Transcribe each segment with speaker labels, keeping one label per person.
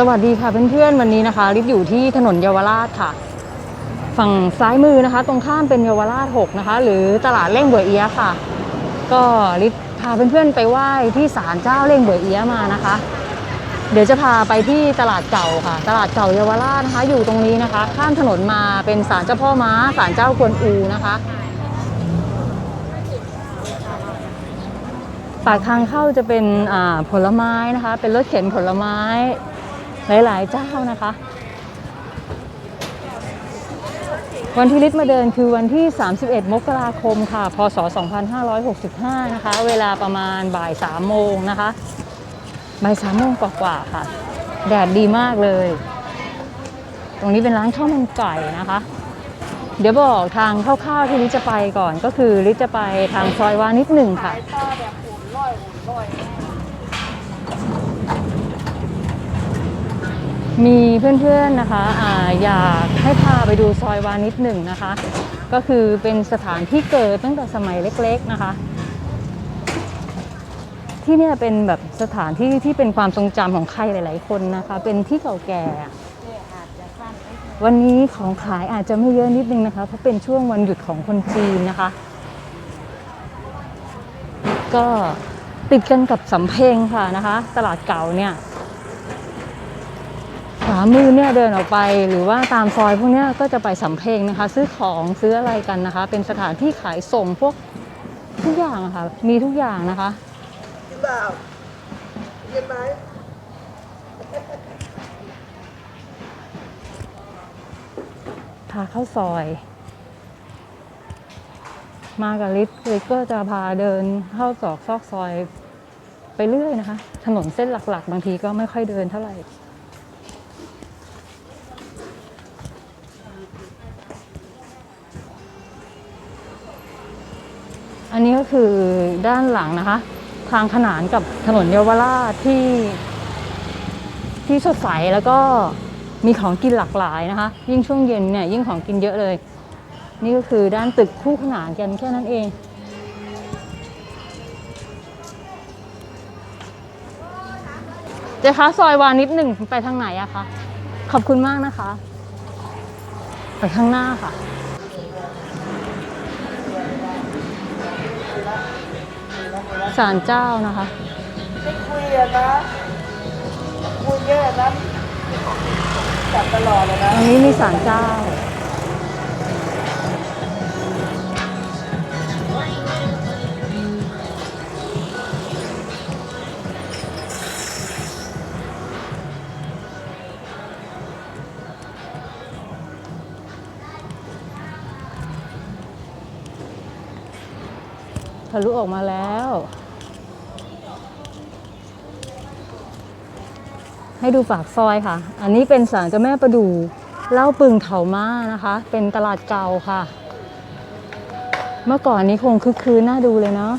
Speaker 1: สวัสดีค่ะเพื่อนๆวันนี้นะคะ ลิศอยู่ที่ถนนเยาวราชค่ะ ฝั่งซ้ายมือนะคะ ตรงข้ามเป็นเยาวราช 6 นะคะ หรือตลาดเล่งเบือเอียค่ะ ก็ลิศพาเพื่อนๆไปไหว้ที่ศาลเจ้าเล่งเบือเอียมานะคะ เดี๋ยวจะพาไปที่ตลาดเก่าค่ะ ตลาดเก่าเยาวราชนะคะ อยู่ตรงนี้นะคะ ข้ามถนนมาเป็นศาลเจ้าพ่อม้าศาลเจ้ากวนอูนะคะปากทางเข้าจะเป็นผลไม้นะคะ เป็นรถเข็นผลไม้ หลาย ๆ เจ้านะคะ วันที่ลิศมาเดินคือวันที่ 31 มกราคมค่ะ พศ 2565 นะคะ เวลาประมาณบ่าย 3 โมงนะคะ บ่าย 3 โมงกว่าๆค่ะ แดดดีมากเลย ตรงนี้เป็นร้านข้าวมันไก่นะคะ เดี๋ยวบอกทางคร่าวๆที่ลิศจะไปก่อนก็คือลิศจะไปทางซอยวานิดหนึ่งค่ะ มีเพื่อนๆนะคะอาอยากให้พาไปดูซอยวานิดหนึ่งนะคะ ก็คือเป็นสถานที่เกิดตั้งแต่สมัยเล็กๆนะคะ ที่เนี่ยเป็นแบบสถานที่ที่เป็นความทรงจำของใครหลาย ๆ คนนะคะ เป็นที่เก่าแก่ วันนี้ของขายอาจจะไม่เยอะนิดนึงนะคะ เพราะเป็นช่วงวันหยุดของคนจีนนะคะ ก็ติดกันกับสำเพ็งค่ะนะคะ ตลาดเก่าเนี่ยามือเนี่ยเดินออกไปหรือว่าตามซอยพวกเนี้ยก็จะไปสำเพ็งนะคะ ซื้อของซื้ออะไรกันนะคะ เป็นสถานที่ขายส่งพวกทุกอย่างอะค่ะมีทุกอย่างนะคะ
Speaker 2: กินเปล่ากินไหม
Speaker 1: พาเข้าซอย มากับลิฟต์ลิฟต์ก็จะพาเดินเข้าซอกซอกซอยไปเรื่อยนะคะ ถนนเส้นหลักๆ บางทีก็ไม่ค่อยเดินเท่าไหร่ อันนี้ก็คือด้านหลังนะคะ ทางขนานกับถนนเยาวราชที่ ที่สดใสแล้วก็มีของกินหลากหลายนะคะ ยิ่งช่วงเย็นเนี่ยยิ่งของกินเยอะเลย นี่ก็คือด้านตึกคู่ขนานกันแค่นั้นเองเจ๊คะซอยวานิดหนึ่งไปทางไหนอะคะขอบคุณมากนะคะ ไปข้างหน้าค่ะ ศาลเจ้านะคะ
Speaker 2: ไม่คุยอะนะคุยเยอะนะจับตลอดเลยนะ
Speaker 1: ตรงนี้มีศาลเจ้า ทะลุออกมาแล้ว ให้ดูปากซอยค่ะ อันนี้เป็นศาลเจ้าแม่ประดู่เล่าปึงเถามานะคะ เป็นตลาดเก่าค่ะ เมื่อก่อนนี้คงคึกคืนน่าดูเลยเนาะ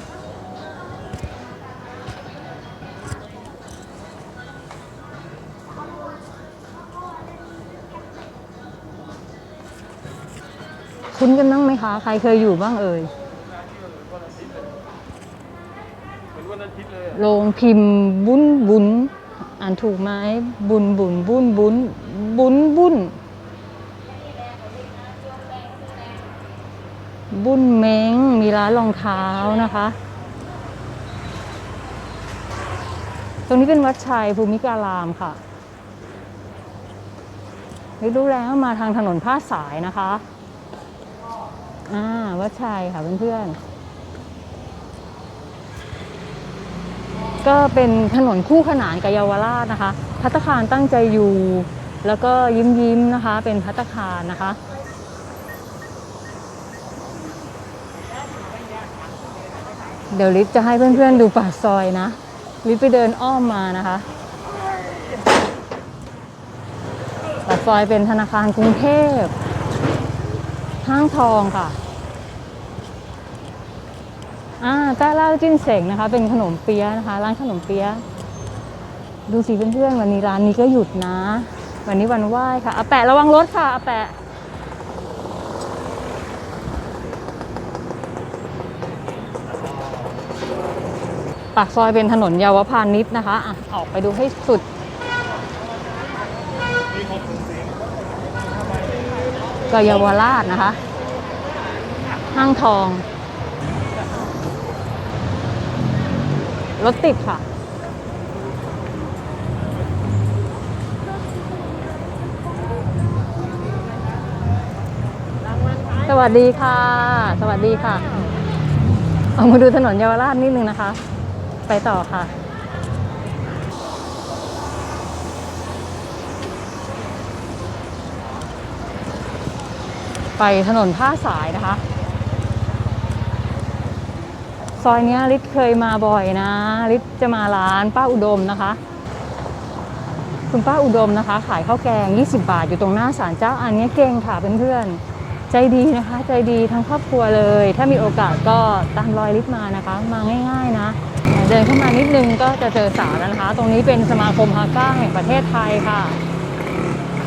Speaker 1: คุ้นกันบ้างไหมคะ ใครเคยอยู่บ้างเอ่ยโรงพิมพ์บุญบุญอ่านถูกไหมบุญบุญบุญบุญบุญบุญบุญเม้งมีร้านรองเท้านะคะ ตรงนี้เป็นวัดชัยภูมิการามค่ะได้รู้แล้วมาทางถนนผ้าสายนะคะ อ่า วัดชัยค่ะเพื่อนๆ ก็เป็นถนนคู่ขนานกับเยาวราชนะคะพัตตาคารตั้งใจอยู่ แล้วก็ยิ้มยิ้มๆนะคะ เป็นพัตตาคารนะคะ เดี๋ยวลิฟจะให้เพื่อนๆดูปากซอยนะลิฟไปเดินอ้อมมานะคะปากซอยเป็นธนาคารกรุงเทพห้างทองค่ะ อ่าต้าเล่าจิ้นเสงนะคะ เป็นขนมเปี๊ยะนะคะ ร้านขนมเปี๊ยะดูสิเพื่อนๆวันนี้ร้านนี้ก็หยุดนะ วันนี้วันไหว้ค่ะอาแปะระวังรถค่ะอาแปะปากซอยเป็นถนนเยาวพานิชนะคะอะออกไปดูให้สุด ก็เยาวราชนะคะ ห้างทอง รถติดค่ะ สวัสดีค่ะ สวัสดีค่ะ เอามาดูถนนเยาวราชนิดนึงนะคะ ไปต่อค่ะไปถนนท่าสายนะคะ ซ อยนี้ลิศเคยมาบ่อยนะลิศจะมาร้านป้าอุดมนะคะ คุณป้าอุดมนะคะ ขายข้าวแกง 20 บาทอยู่ตรงหน้าศาลเจ้าอันนี้เก่งค่ะเพื่อนๆใจดีนะคะ ใจดีทั้งครอบครัวเลย ถ้ามีโอกาสก็ตามรอยลิศมานะคะ มาง่าย ๆนะ เดินเข้ามานิดนึงก็จะเจอศาลแล้วนะคะ ตรงนี้เป็นสมาคมฮาก้าแห่งประเทศไทยค่ะ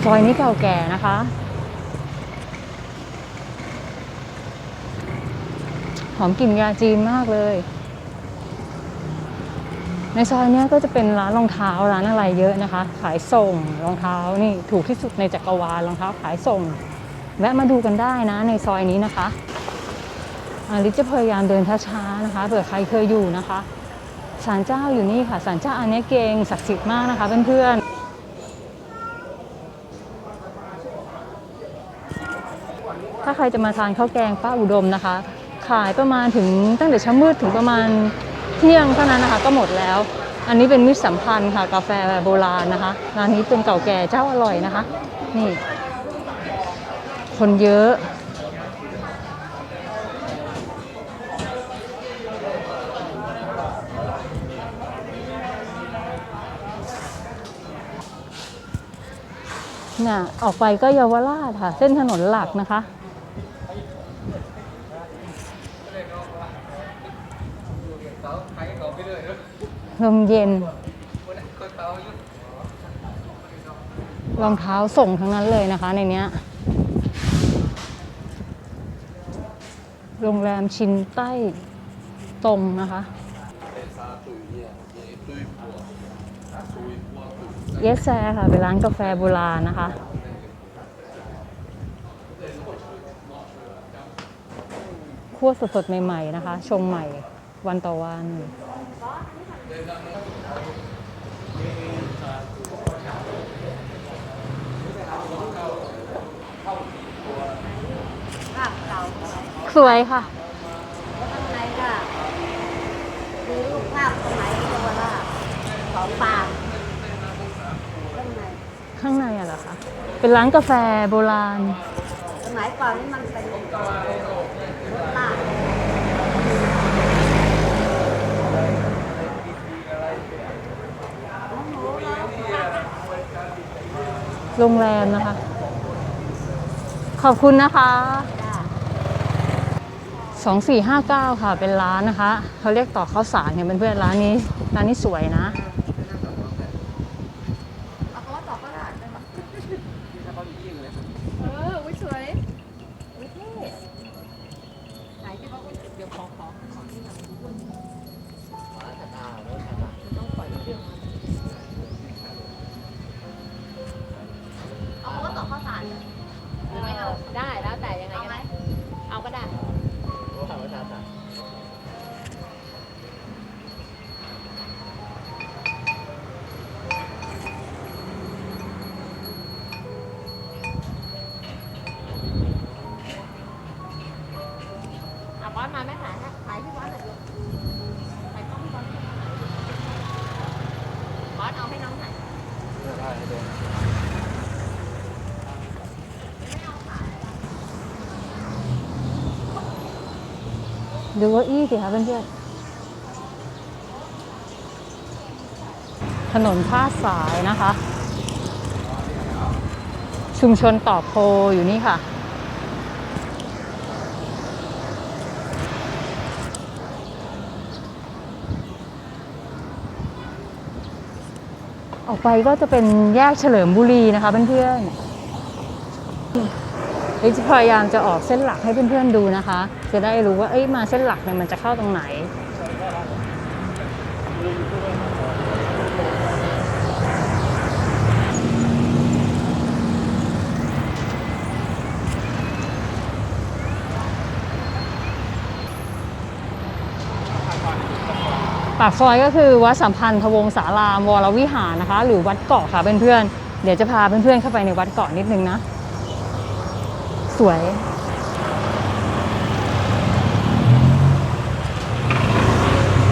Speaker 1: ซอยนี้เก่าแก่นะคะ อมกลิ่นยาจีนมากเลย ในซอยนี้ก็จะเป็นร้านรองเท้าร้านอะไรเยอะนะคะ ขายส่งรองเท้านี่ถูกที่สุดในจักรวาลรองเท้าขายส่ง แวะมาดูกันได้นะในซอยนี้นะคะอาลิจะพยายามเดินช้าๆนะคะเผื่อใครเคยอยู่นะคะศาลเจ้าอยู่นี่ค่ะศาลเจ้าอันนี้เก่งศักดิ์สิทธิ์มากนะคะเพื่อนๆถ้าใครจะมาทานข้าวแกงป้าอุดมนะคะ ขายประมาณถึงตั้งแต่เช้ามืดถึงประมาณเที่ยงเท่านั้นนะคะ ก็หมดแล้ว อันนี้เป็นมิตรสัมพันธ์ค่ะ กาแฟโบราณนะคะร้านนี้เป็นเก่าแก่เจ้าอร่อยนะคะ นี่ คนเยอะน่ะออกไปก็เยาวราชค่ะ เส้นถนนหลักนะคะ ลมเย็น รองเท้าส่งทั้งนั้นเลยนะคะในเนี้ย โรงแรมชินใต้ตรงนะคะ เยสแซค่ะ เป็นร้านกาแฟโบราณนะคะคั่วสดๆใหม่ ๆ นะคะ ชงใหม่วันต่อวัน
Speaker 3: ภาพเก่า
Speaker 1: สวยค่ะ
Speaker 3: ข้างในก็มีรูปภาพสมัยเยาวราชของปางข้างใน
Speaker 1: ข้างในอะเหรอคะ เป็นร้านกาแฟโบราณ
Speaker 3: สมัยก่อนนี่มันเป็นรถลาก
Speaker 1: โรงแรมนะคะ ขอบคุณนะคะ
Speaker 3: สองสี่ห้า
Speaker 1: เก้าค่ะ เป็นร้านนะคะ เขาเรียกต่อข้าวสารเนี่ยเพื่อนๆร้านนี้ ร้านนี้สวยนะ
Speaker 3: ดูเว่าอี้สิ
Speaker 1: คะเพื่อนๆถนนท่าสายนะคะ ชุมชนต่อโพอยู่นี่ค่ะ ออกไปก็จะเป็นแยกเฉลิมบุรีนะคะเพื่อนๆ เดี๋ยจะพยายามจะออกเส้นหลักให้เพื่อนๆดูนะคะ จะได้รู้ว่าเอ้ยมาเส้นหลักเนี่ยมันจะเข้าตรงไหน ปากซอยก็คือวัดสัมพันธวงศารามวรวิหารนะคะ หรือวัดเกาะค่ะเพื่อนๆเดี๋ยวจะพาเพื่อนๆเข้าไปในวัดเกาะนิดนึงนะ สวย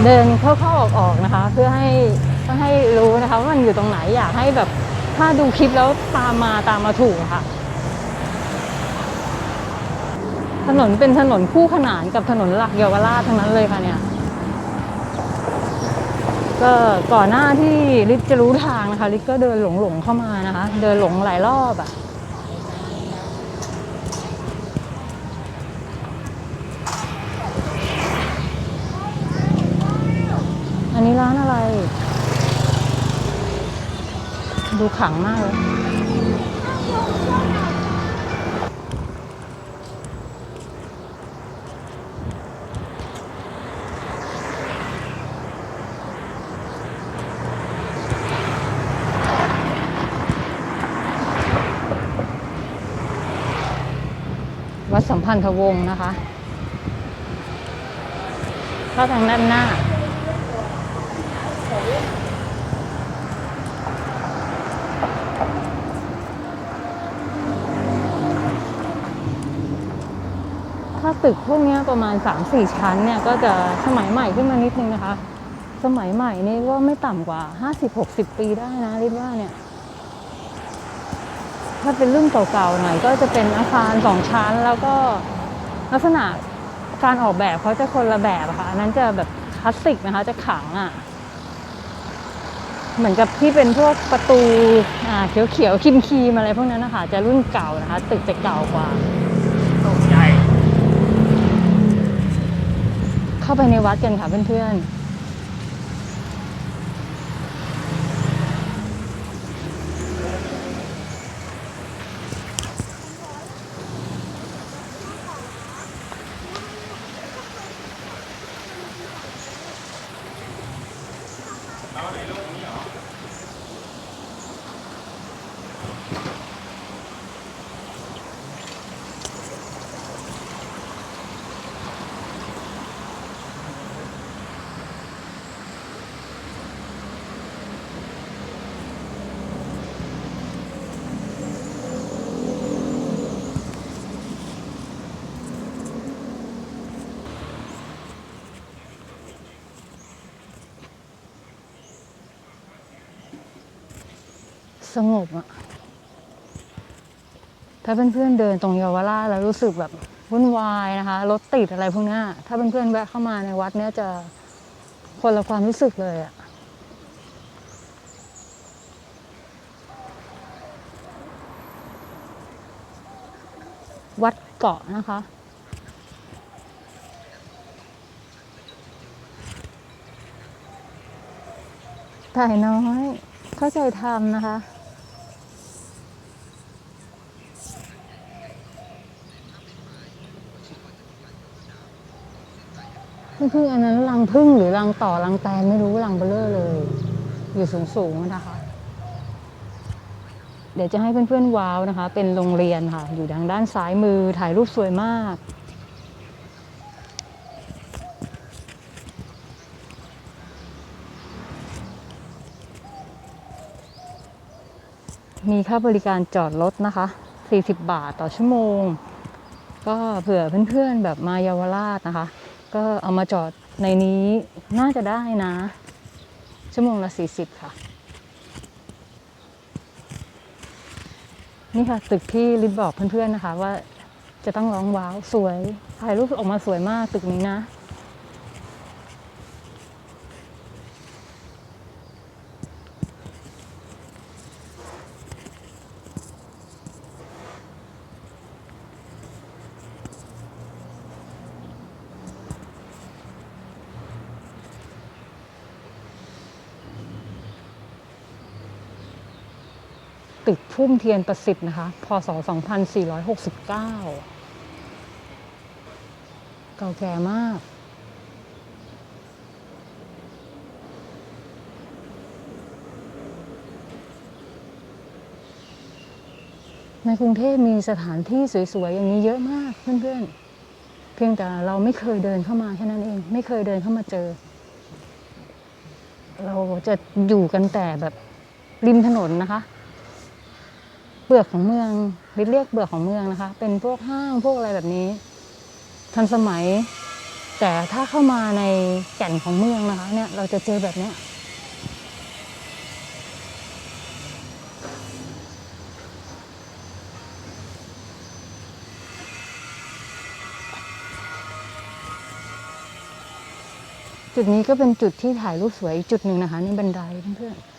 Speaker 1: เดินเข้าๆออกๆนะคะ เพื่อให้เพื่อให้รู้นะคะว่ามันอยู่ตรงไหนอยากให้แบบถ้าดูคลิปแล้วตามมาตามมาถูกค่ะ ถนนเป็นถนนคู่ขนานกับถนนหลักเยาวราชทั้งนั้นเลยค่ะเนี่ยก็ก่อนหน้าที่ลิศจะรู้ทางนะคะ ลิศก็เดินหลงหลงๆเข้ามานะคะ เดินหลงหลายรอบอะ่ะ อันนี้ร้านอะไร ดูขังมากเลยวัดสัมพันธวงศ์นะคะเข้าทางด้านหน้า ตึกพวกนี้ประมาณ 3-4 ชั้นเนี่ยก็จะสมัยใหม่ขึ้นมานิดนึงนะคะ สมัยใหม่นี่ก็ไม่ต่ำกว่า 50-60 ปีได้นะรียกว่าเนี่ย ถ้าเป็นรุ่นเก่าๆหน่อยก็จะเป็นอาคารสองชั้น แล้วก็ลักษณะการออกแบบเขาจะคนละแบบะค่ะอันนั้นจะแบบคลาสสิกนะคะ จะขังอะ่ะ เหมือนกับที่เป็นพวกประตูอ่าเขียวๆครีมอะไรพวกนั้นนะคะ จะรุ่นเก่านะคะ ตึกจะเก่ากว่า เข้าไปในวัดกันค่ะเพื่อนๆ สงบอะถ้าเพื่อนๆเดินตรงเยาวราชแล้วรู้สึกแบบวุ่นวายนะคะ รถติดอะไรพวกนี้ถ้าเพื่อนๆแวะเข้ามาในวัดเนี้ยจะคนละความรู้สึกเลยอะวัดเกาะนะคะ ถ่ายน้อย เข้าใจทำนะคะ พึ่งอันนั้นรังพึ่งหรือรังต่อรังแตนไม่รู้รังเบลเลอร์เลย อยู่สูงๆนะคะ เดี๋ยวจะให้เพื่อนๆว้าวนะคะ เป็นโรงเรียนค่ะ อยู่ทางด้านซ้ายมือถ่ายรูปสวยมากมีค่าบริการจอดรถนะคะ 40 บาทต่อชั่วโมง ก็เผื่อเพื่อนๆแบบมาเยาวราชนะคะ ก็เอามาจอดในนี้น่าจะได้นะ ชั่วโมงละ40ค่ะ นี่ค่ะ ตึกที่ลิบบอกเพื่อนๆนะคะ ว่าจะต้องร้องว้าวสวยถ่ายรูปออกมาสวยมากตึกนี้นะ พุ่มเทียนประสิทธิ์นะคะ พศ 2469 เก่าแก่มาก ในกรุงเทพมีสถานที่สวยๆ อย่างนี้เยอะมากเพื่อนๆ เพียงแต่เราไม่เคยเดินเข้ามาแค่นั้นเอง ไม่เคยเดินเข้ามาเจอ เราจะอยู่กันแต่แบบริมถนนนะคะ เปลือกของเมืองเรียกเปลือกของเมืองนะคะ เป็นพวกห้างพวกอะไรแบบนี้ ทันสมัย แต่ถ้าเข้ามาในแก่นของเมืองนะคะ เนี่ยเราจะเจอแบบเนี้ยจุดนี้ก็เป็นจุดที่ถ่ายรูปสวยอีกจุดหนึ่งนะคะในบันไดเพื่อนๆ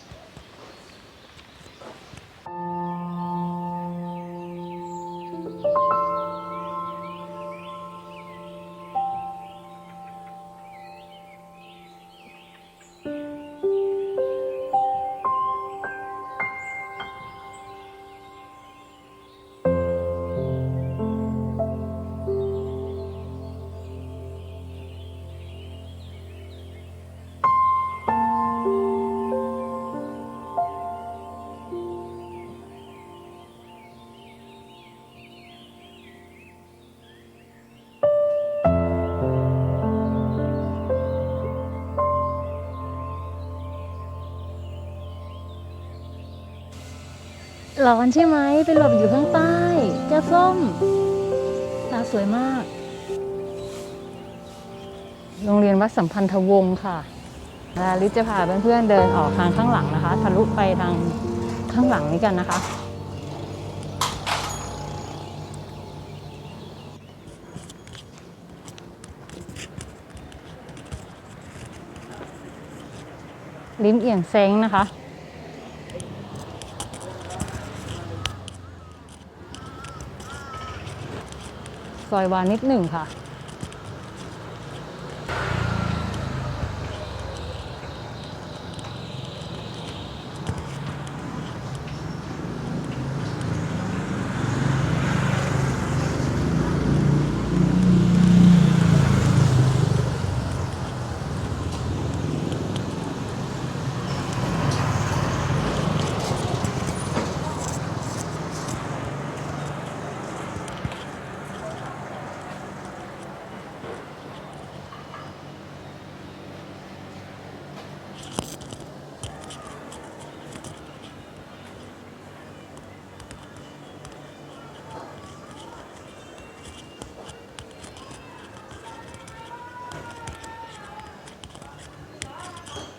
Speaker 1: ร้อนใช่ไหมไปหลบอยู่ข้างใต้เจ้าส้มตาสวยมาก โรงเรียนวัดสัมพันธวงศ์ค่ะลาลิจะพาเพื่อนๆเดินออกทางข้างหลังนะคะทะลุไปทางข้างหลังนี้กันนะคะ ลิ้มเอียงเซ้งนะคะ ซอยวานิดหนึ่งค่ะ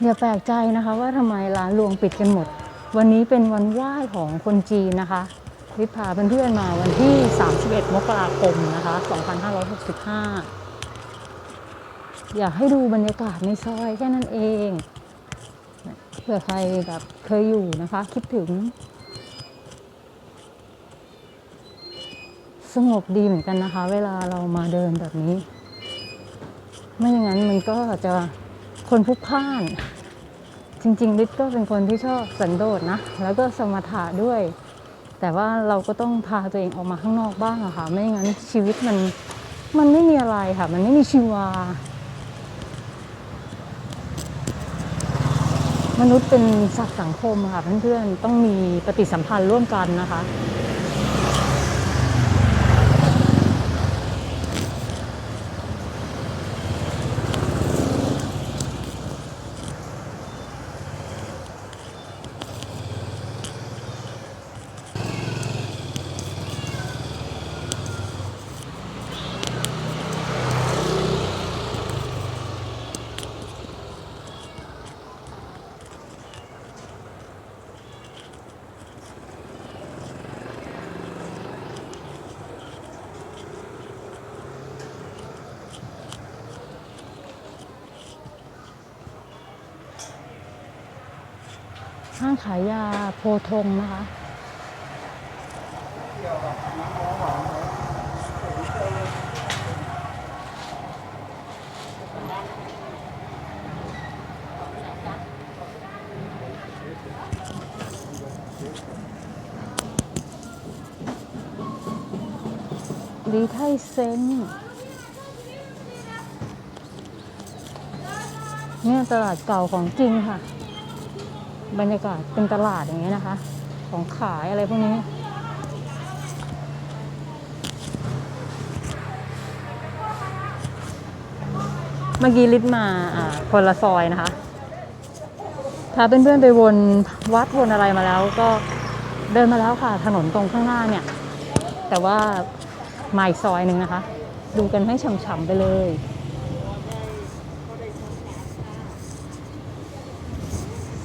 Speaker 1: อย่าแปลกใจนะคะว่าทำไมร้านรวงปิดกันหมด วันนี้เป็นวันไหว้ของคนจีนนะคะวิทย์พาเพื่อนๆมาวันที่ 31 มกราคมนะคะ 2565 อยากให้ดูบรรยากาศในซอยแค่นั้นเองเผื่อใครแบบเคยอยู่นะคะ คิดถึง สงบดีเหมือนกันนะคะ เวลาเรามาเดินแบบนี้ ไม่อย่างนั้นมันก็จะ คนพลุกพล่าน จริงๆลิศก็เป็นคนที่ชอบสันโดษนะ แล้วก็สมถะด้วย แต่ว่าเราก็ต้องพาตัวเองออกมาข้างนอกบ้างอะค่ะ ไม่งั้นชีวิตมันมันไม่มีอะไรค่ะ มันไม่มีชีวามนุษย์เป็นสัตว์สังคมค่ะเพื่อนๆ ต้องมีปฏิสัมพันธ์ร่วมกันนะคะ ห้างขายยาโพธงนะคะ ลีไทเซ้งเนี่ยตลาดเก่าของจริงค่ะ บรรยากาศเป็นตลาดอย่างเงี้ยนะคะ ของขายอะไรพวกนี้ เมื่อกี้ลิศมาอ่าคนละซอยนะคะพาเพื่อนๆไปวนวัดวนอะไรมาแล้วก็เดินมาแล้วค่ะ ถนนตรงข้างหน้าเนี่ย แต่ว่ามาอีกซอยหนึ่งนะคะ ดูกันให้ฉ่ำๆไปเลย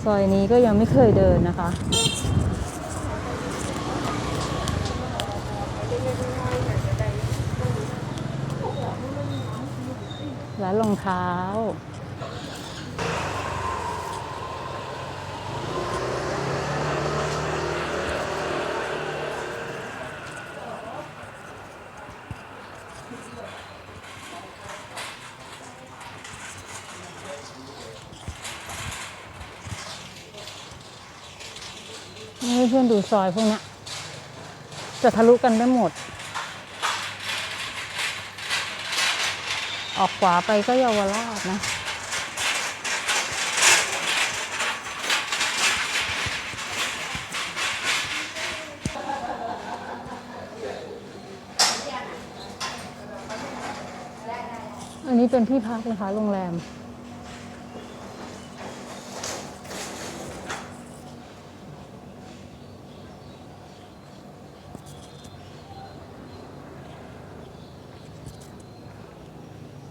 Speaker 1: ซอยนี้ก็ยังไม่เคยเดินนะคะ ร้านรองเท้า ดูซอยพวกนี้จะทะลุกันได้หมด ออกขวาไปก็เยาวราชนะอันนี้เป็นที่พักนะคะ โรงแรม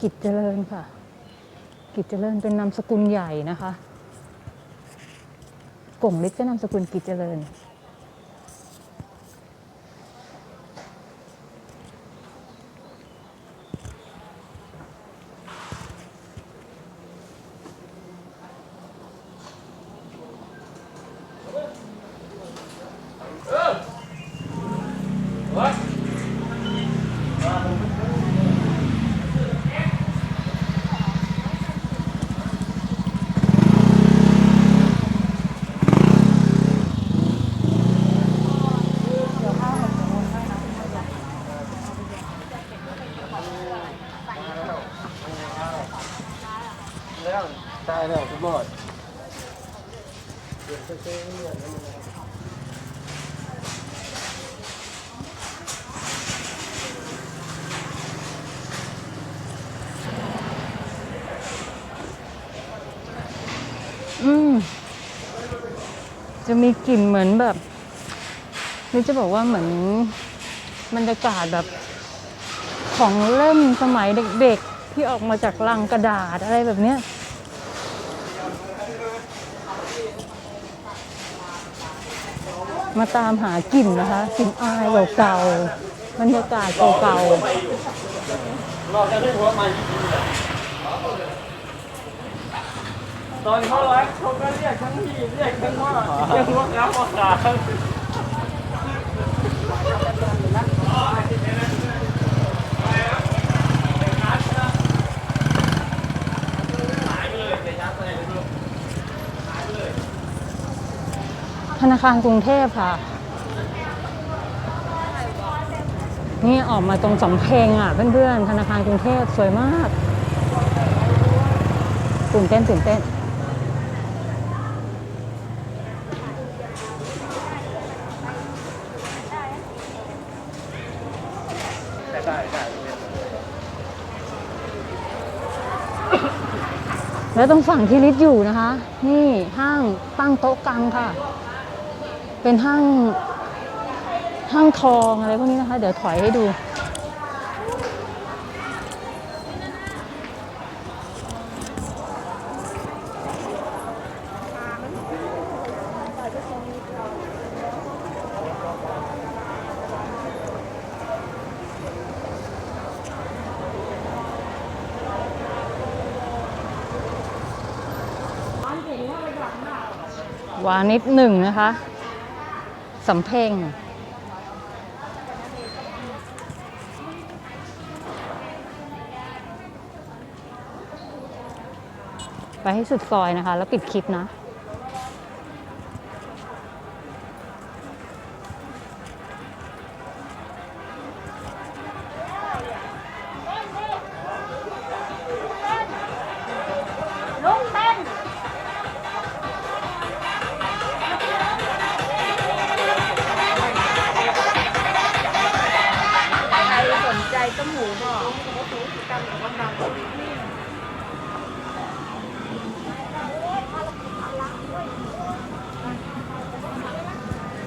Speaker 1: กิจเจริญค่ะ กิจเจริญเป็นนามสกุลใหญ่นะคะก่งฤทธิ์ก็นามสกุลกิจเจริญ
Speaker 2: แล้วตายแล้วคุณบอด
Speaker 1: อืม จะ มีกลิ่นเหมือนแบบนี่จะบอกว่าเหมือนบรรยากาศแบบของเล่นสมัยเด็กๆ ที่ออกมาจากลังกระดาษอะไรแบบเนี้ยมาตามหากลิ่นนะคะกลิ่นอายเก่าๆบรรยากาศเก่าๆ
Speaker 2: ตอนเขาไลฟ์เขาก็เรียกทั้งพี่เรียกทั้งว่าเรียกว่าครับว่าขา
Speaker 1: ธนาคารกรุงเทพค่ะ นี่ออกมาตรงสำเพ็งอะ เพื่อนๆ ธนาคารกรุงเทพสวยมาก ตื่นเต้นตื่นเต้น
Speaker 2: ได้ได้
Speaker 1: แล้วตรงฝั่งที่ลิศอยู่นะคะ นี่ห้างตั้งโต๊ะกลางค่ะ เป็นห้างห้างทองอะไรพวกนี้นะคะ เดี๋ยวถอยให้ดู วานิดหนึ่งนะคะสำเพ็งไปให้สุดซอยนะคะ แล้วปิดคลิปนะ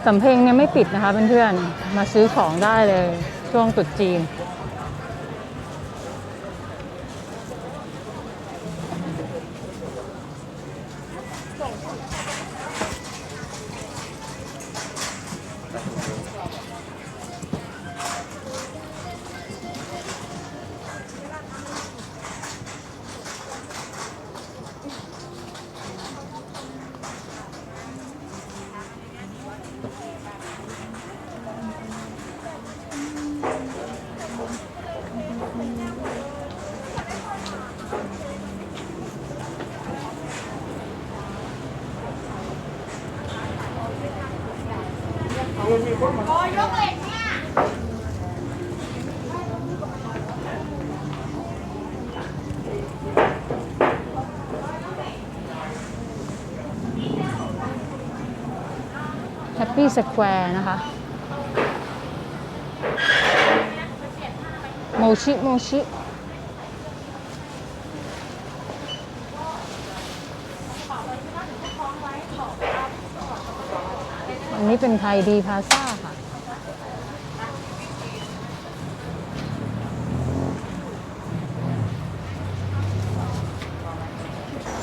Speaker 2: สำ
Speaker 1: เพ็งเนี่ยไม่ปิดนะคะเพื่อนๆ มาซื้อของได้เลยช่วงตรุษจีน ตี้สแควร์นะคะ โมชิ โมชิ อันนี้เป็นไทยดีพาซ่าค่ะ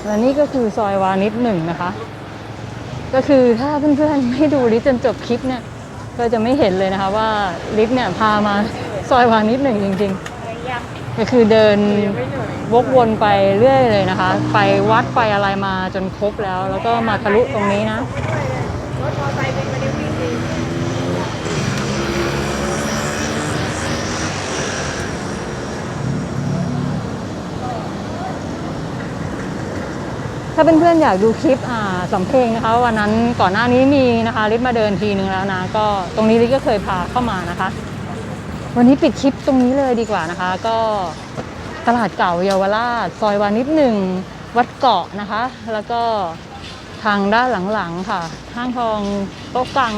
Speaker 1: และนี่ก็คือซอยวานิชหนึ่งนะคะ ก็คือถ้าเพื่อนๆไม่ดูลิศจนจบคลิปเนี่ยก็จะไม่เห็นเลยนะคะว่าลิศเนี่ยพามาซอยวานิชหนึ่งจริง ๆ ก็คือเดินวกวนไปเรื่อยเลยนะคะ ไปวัดไปอะไรมาจนครบแล้ว แล้วก็มาทะลุตรงนี้นะถ้าเพื่อนๆอยากดูคลิปอ่า สำเพลงนะคะ วันนั้นก่อนหน้านี้มีนะคะลิศมาเดินทีนึงแล้วนะ ก็ตรงนี้ลิศก็เคยพาเข้ามานะคะ วันนี้ปิดคลิปตรงนี้เลยดีกว่านะคะ ก็ตลาดเก่าเยาวราชซอยวานิชหนึ่งวัดเกาะนะคะ แล้วก็ทางด้านหลังๆค่ะห้างทองโต๊ะกัง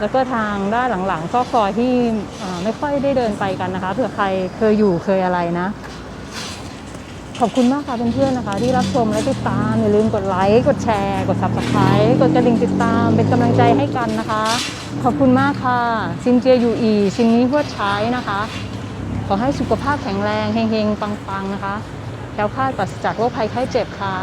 Speaker 1: แล้วก็ทางด้านหลังๆซอกซอยที่ไม่ค่อยได้เดินไปกันนะคะเผื่อใครเคยอยู่เคยอะไรนะ ขอบคุณมากค่ะเพื่อนๆนะคะ ที่รับชมและติดตาม อย่าลืมกดไลค์ กดแชร์ กด subscribe กดกระดิ่งติดตาม เป็นกำลังใจให้กันนะคะ ขอบคุณมากค่ะ ซินเจียยูอีซินนี้เพื่อใช้นะคะ ขอให้สุขภาพแข็งแรงเฮงๆ ปังๆ นะคะ แล้วคาดปราศจากโรคภัยไข้เจ็บค่ะ